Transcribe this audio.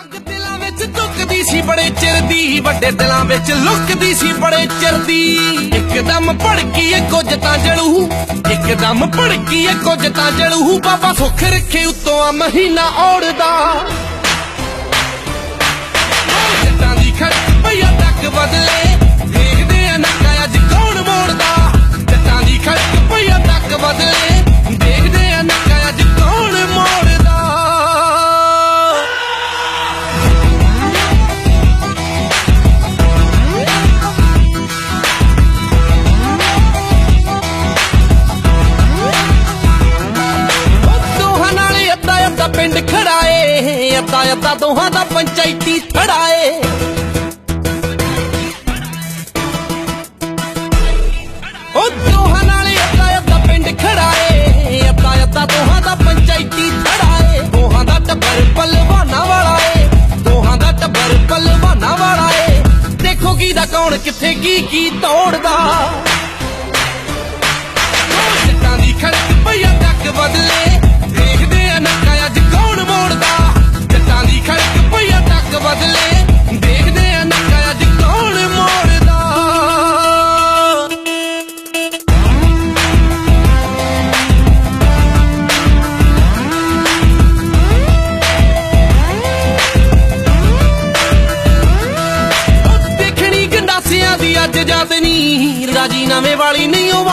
ਅੱਗ ਦਿਲਾਂ ਵਿੱਚ ਝੁਕਦੀ ਸੀ ਬੜੇ ਚਿਰ ਦੀ, ਵੱਡੇ ਦਿਲਾਂ ਵਿੱਚ ਲੁਕਦੀ ਸੀ ਬੜੇ ਚਿਰ ਦੀ। ਇੱਕਦਮ ਭੜਕੀ ਏ ਕੁਝ ਤਾਂ ਜਲੂ, ਇੱਕਦਮ ਭੜਕੀ ਏ ਕੁਝ ਤਾਂ ਜਲੂ। ਬਾਬਾ ਸੁੱਖ ਰੱਖੇ ਉਤੋਂ ਆ ਮਹੀਨਾ ਔੜਦਾ। ਪਿੰਡ ਖੜਾਏ, ਅੱਧਾ ਅੱਧਾ ਦੋਹਾਂ ਦਾ ਪੰਚਾਇਤੀ ਖੜਾਏ ਉਹ ਦੋਹਾਂ ਨਾਲੇ ਅੱਧਾ ਅੱਧਾ ਪਿੰਡ ਖੜਾਏ, ਅੱਧਾ ਅੱਧਾ ਦੋਹਾਂ ਦਾ ਪੰਚਾਇਤੀ ਥੜਾਏ ਦੋਹਾਂ ਦਾ ਟੱਬਰ ਪਲਵਾਨਾ ਵਾਲਾ ਏ ਦੋਹਾਂ ਦਾ ਟੱਬਰ ਪਲਵਾਨਾ ਵਾਲਾ ਏ ਦੇਖੋ ਕੀ ਦਾ ਕੌਣ ਕਿੱਥੇ ਕੀ ਕੀ ਤੋੜਦਾ। ਦੇਖਣੀ ਗੰਡਾਸਿਆਂ ਦੀ ਅੱਜ ਨਹੀਂ ਰਾਜੀ ਨਵੇਂ ਵਾਲੀ ਨਹੀਂ ਉਹ